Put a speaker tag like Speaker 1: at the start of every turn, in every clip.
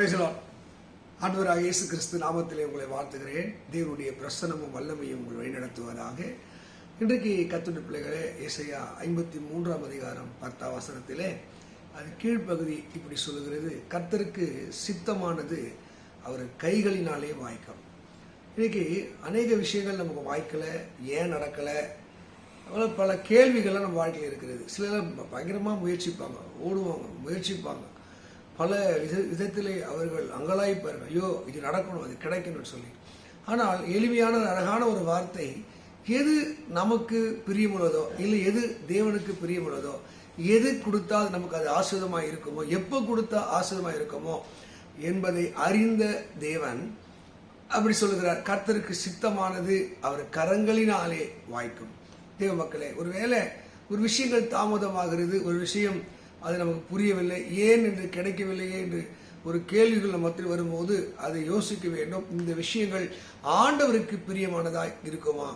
Speaker 1: பேசலாம் ஆண்டவராக இயேசு கிறிஸ்து நாமத்திலே உங்களை வாழ்த்துகிறேன். தேவனுடைய பிரசனமும் வல்லமையும் உங்களை வழிநடத்துவதாக. இன்றைக்கு கத்துடைய பிள்ளைகளே இசையா ஐம்பத்தி மூன்றாம் அதிகாரம் பத்தாம் வசனத்திலே அது கீழ்ப்பகுதி இப்படி சொல்லுகிறது. கர்த்தருக்கு சித்தமானது அவர் கைகளினாலே வாய்க்கும். இன்னைக்கு அநேக விஷயங்கள் நமக்கு வாய்க்கலை ஏன் நடக்கலை? பல கேள்விகள்லாம் நம்ம வாழ்க்கையில் இருக்கிறது. சிலர் பயங்கரமாக முயற்சிப்பாங்க ஓடுவாங்க முயற்சிப்பாங்க. பல வித விதத்திலே அவர்கள் அங்கலாய்ப்பார்கள் ஐயோ இது நடக்கணும் அது கிடைக்கணும்னு சொல்லி. ஆனால் எளிமையான அழகான ஒரு வார்த்தை எது நமக்கு பிரியமுள்ளதோ இல்லை எது தேவனுக்கு பிரியமுள்ளதோ எது கொடுத்தால் நமக்கு அது ஆசிரியமாக இருக்குமோ எப்போ கொடுத்தா ஆசிரியமாக இருக்குமோ என்பதை அறிந்த தேவன் அப்படி சொல்லுகிறார். கர்த்தருக்கு சித்தமானது அவர் கரங்களினாலே வாய்க்கும். தேவ மக்களே ஒருவேளை ஒரு விஷயங்கள் தாமதமாகிறது ஒரு விஷயம் அது நமக்கு புரியவில்லை. ஏன் என்று கிடைக்கவில்லையே என்று ஒரு கேள்விகள் மத்தியில் வரும்போது அதை யோசிக்க வேண்டும். இந்த விஷயங்கள் ஆண்டவருக்கு பிரியமானதாய் இருக்குமா?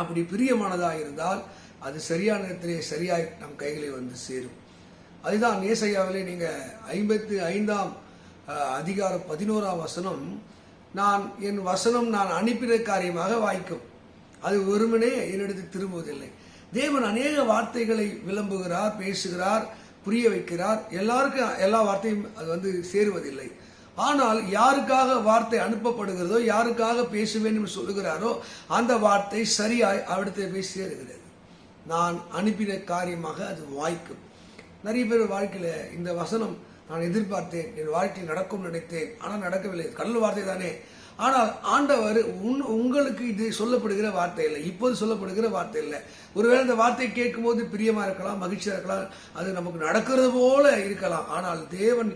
Speaker 1: அப்படி பிரியமானதாக இருந்தால் அது சரியான நேரத்திலே சரியாய் நம் கைகளில் வந்து சேரும். அதுதான் ஏசையாவிலே நீங்கள் ஐம்பத்தி ஐந்தாம் அதிகாரம் பதினோராம் வசனம். நான் என் வசனம் நான் அனுப்பின காரியமாக வாய்க்கும். அது ஒருமனே என்னிடத்தில் திரும்புவதில்லை. தேவன் அநேக வார்த்தைகளை விளம்புகிறார் பேசுகிறார் புரிய வைக்கிறார். எல்லாருக்கும் எல்லா வார்த்தையும் அது வந்து சேருவதில்லை. ஆனால் யாருக்காக வார்த்தை அனுப்பப்படுகிறதோ யாருக்காக பேச வேண்டும் என்று சொல்லுகிறாரோ அந்த வார்த்தை சரியாய் அவரிடத்தில் போய் சேருகிறது. நான் அனுப்பின காரியமாக அது வாய்க்கும். நிறைய பேர் வாழ்க்கையில் இந்த வசனம் நான் எதிர்பார்த்தேன் என் வாழ்க்கை நடக்கும் நினைத்தேன். ஆனால் நடக்கவில்லை. கடல் வார்த்தை தானே. ஆனால் ஆண்டவர் உன் உங்களுக்கு இது சொல்லப்படுகிற வார்த்தை இல்லை. இப்போது சொல்லப்படுகிற வார்த்தை இல்லை. ஒருவேளை இந்த வார்த்தை கேட்கும் போது இருக்கலாம் மகிழ்ச்சியாக இருக்கலாம் அது நமக்கு நடக்கிறது போல இருக்கலாம். ஆனால் தேவன்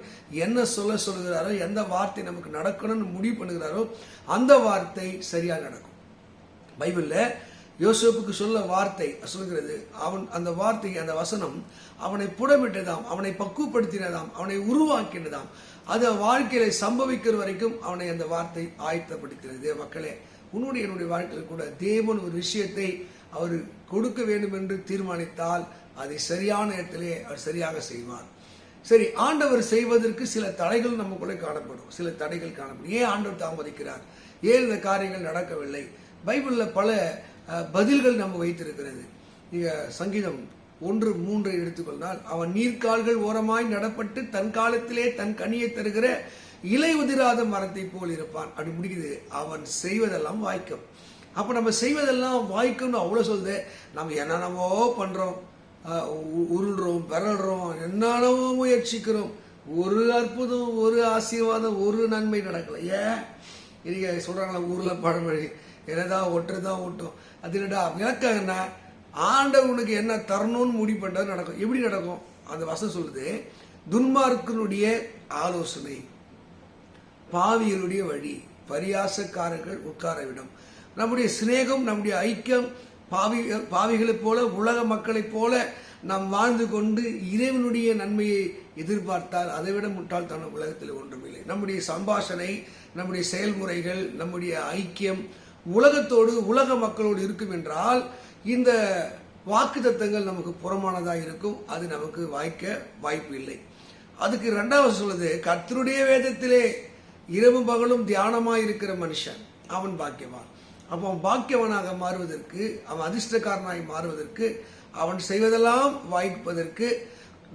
Speaker 1: என்ன சொல்ல சொல்லுகிறாரோ எந்த வார்த்தை நமக்கு நடக்கணும்னு முடிவு பண்ணுகிறாரோ அந்த வார்த்தை சரியாக நடக்கும். பைபிளில் யோசேப்புக்கு சொல்ல வார்த்தை சொல்கிறது. அவன் அந்த வார்த்தை அந்த வசனம் அவனை புடமிட்டதாம் அவனை பக்குவப்படுத்தினதாம் அவனை உருவாக்கினதாம். அது வாழ்க்கையில சம்பவிக்கிற வரைக்கும் அவனை அந்த வார்த்தை ஆயத்தப்படுத்துகிறது. மக்களே உன்னுடைய என்னுடைய வாழ்க்கையில் கூட தேவன் ஒரு விஷயத்தை அவர் கொடுக்க வேண்டும் என்று தீர்மானித்தால் அதை சரியான இடத்திலே அவர் சரியாக செய்வார். சரி ஆண்டவர் செய்வதற்கு சில தடைகள் நமக்குள்ளே காணப்படும். சில தடைகள் காணப்படும். ஏன் ஆண்டவர் தாமதிக்கிறார்? ஏன் இந்த காரியங்கள் நடக்கவில்லை? பைபிளில் பல பதில்கள் நம்ம வைத்திருக்கிறது. சங்கீதம் ஒன்று மூன்றை எடுத்துக்கொண்டால் அவன் நீர்க்கால்கள் ஓரமாய் நடப்பட்டு தன் காலத்திலே தன் கனியை தருகிற இலை உதிராத மரத்தை போல் இருப்பான். அப்படி முடிக்குது. அவன் செய்வதெல்லாம் வாய்க்கும். அப்ப நம்ம செய்வதெல்லாம் வாய்க்கும்னு அவ்வளவு சொல்லுது. நம்ம என்னென்னமோ பண்றோம். உ- உருள்றோம் பிறல்றோம் என்னென்னவோ முயற்சிக்கிறோம். ஒரு அற்புதம் ஒரு ஆசீர்வாதம் ஒரு நன்மை நடக்கல. ஏன்? நீங்க சொல்றாங்களா ஊர்ல பழமொழி என்னதான் ஒட்டுறதான் ஓட்டும் அது என்னடா விளக்கம் என்ன? ஆண்டவனுக்கு என்ன தரணும்னு முடிவு பண்ணுறது நடக்கும். எப்படி நடக்கும்? அந்த வசம் சொல்லுது துன்மார்க்கனுடைய ஆலோசனை பாவியருடைய வழி பரியாசக்காரர்கள் உட்கார விடும். நம்முடைய சிநேகம் நம்முடைய ஐக்கியம் பாவி பாவிகளைப் போல உலக மக்களைப் போல நாம் வாழ்ந்து கொண்டு இறைவனுடைய நன்மையை எதிர்பார்த்தால் அதைவிட முட்டாள்தான உலகத்தில் ஒன்றுமில்லை. நம்முடைய சம்பாஷணை நம்முடைய செயல்முறைகள் நம்முடைய ஐக்கியம் உலகத்தோடு உலக மக்களோடு இருக்கும் என்றால் இந்த வாக்குத்தத்தங்கள் நமக்கு புறமானதாக இருக்கும். அது நமக்கு வாய்க்க வாய்ப்பு இல்லை. அதுக்கு ரெண்டாவது சொல்லுது கர்த்தருடைய வேதத்திலே இரவும் பகலும் தியானமாக இருக்கிற மனுஷன் அவன் பாக்கியவான். அப்போ அவன் பாக்கியவனாக மாறுவதற்கு அவன் அதிர்ஷ்டக்காரனாய் மாறுவதற்கு அவன் செய்வதெல்லாம் வாய்ப்பதற்கு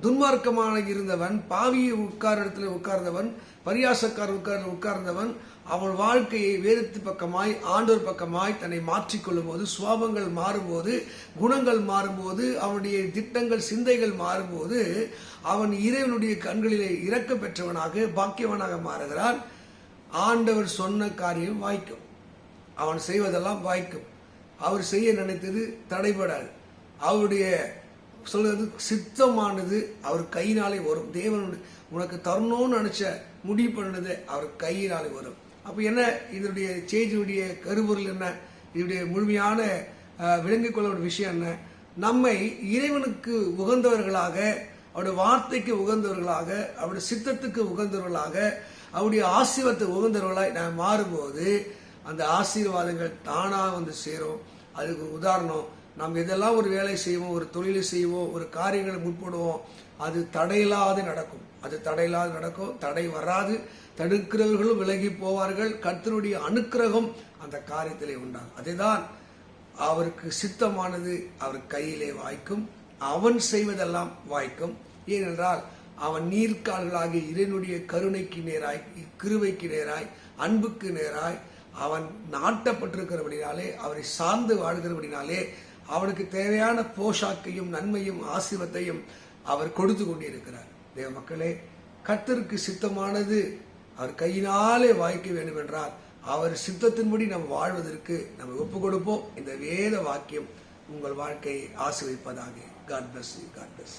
Speaker 1: துன்மார்க்கமான இருந்தவன் பாவியை உட்கார இடத்துல உட்கார்ந்தவன் பரியாசக்கார உட்கார் உட்கார்ந்தவன் அவன் வாழ்க்கையை வேதத்து பக்கமாய் ஆண்டோர் பக்கமாய் தன்னை மாற்றிக்கொள்ளும் போது சுவாபங்கள் மாறும்போது குணங்கள் மாறும்போது அவனுடைய திட்டங்கள் சிந்தைகள் மாறும்போது அவன் இறைவனுடைய கண்களிலே இறக்க பெற்றவனாக பாக்கியவனாக மாறுகிறான். ஆண்டவர் சொன்ன காரியம் வாய்க்கும். அவன் செய்வதெல்லாம் வாய்க்கும். அவர் செய்ய நினைத்தது தடைபடாது. அவருடைய சொல்கிறது சித்தமானது அவர் கையினாலே வரும். தேவன் உனக்கு தரணும்னு நினச்ச முடிவு பண்ணது அவர் கையினாலே வரும். அப்போ என்ன? இதனுடைய செய்தியுடைய கருபொருள் என்ன? இதனுடைய முழுமையான விளங்கிக் கொள்ள வேண்டிய விஷயம் என்ன? நம்மை இறைவனுக்கு உகந்தவர்களாக அவருடைய வார்த்தைக்கு உகந்தவர்களாக அவருடைய சித்தத்துக்கு உகந்தவர்களாக அவருடைய ஆசீர்வாதத்துக்கு உகந்தவர்களாய் நாம் மாறும்போது அந்த ஆசீர்வாதங்கள் தானாக வந்து சேரும். அதுக்கு உதாரணம் நாம் எதெல்லாம் ஒரு வேலை செய்வோம் ஒரு தொழிலை செய்வோம் ஒரு காரியங்களை முற்படுவோம் அது தடையில்லாது நடக்கும். அது தடையில்லாது நடக்கும். தடை வராது. தடுக்கிறவர்களும் விலகி போவார்கள். கர்த்தருடைய அனுக்கிரகம் அந்த காரியத்திலே உண்டாகும். அதுதான் அவருக்கு சித்தமானது. அவர் கையிலே வாய்க்கும். அவன் செய்வதெல்லாம் வாய்க்கும். ஏனென்றால் அவன் நீர்க்கால்களாகிய இறைனுடைய கருணைக்கு நேராய் கிருவைக்கு நேராய் அன்புக்கு நேராய் அவன் நாட்டப்பட்டிருக்கிறபடினாலே அவரை சார்ந்து வாழ்கிறபடினாலே அவனுக்கு தேவையான போஷாக்கையும் நன்மையும் ஆசீர்வத்தையும் அவர் கொடுத்து கொண்டிருக்கிறார். தேவ மக்களே கத்தருக்கு சித்தமானது அவர் கையினாலே வாய்க்க வேண்டும் என்றால் அவர் சித்தத்தின்படி நாம் வாழ்வதற்கு நம்ம ஒப்பு கொடுப்போம். இந்த வேத வாக்கியம் உங்கள் வாழ்க்கையை ஆசிர்வதிப்பதாக. God bless God bless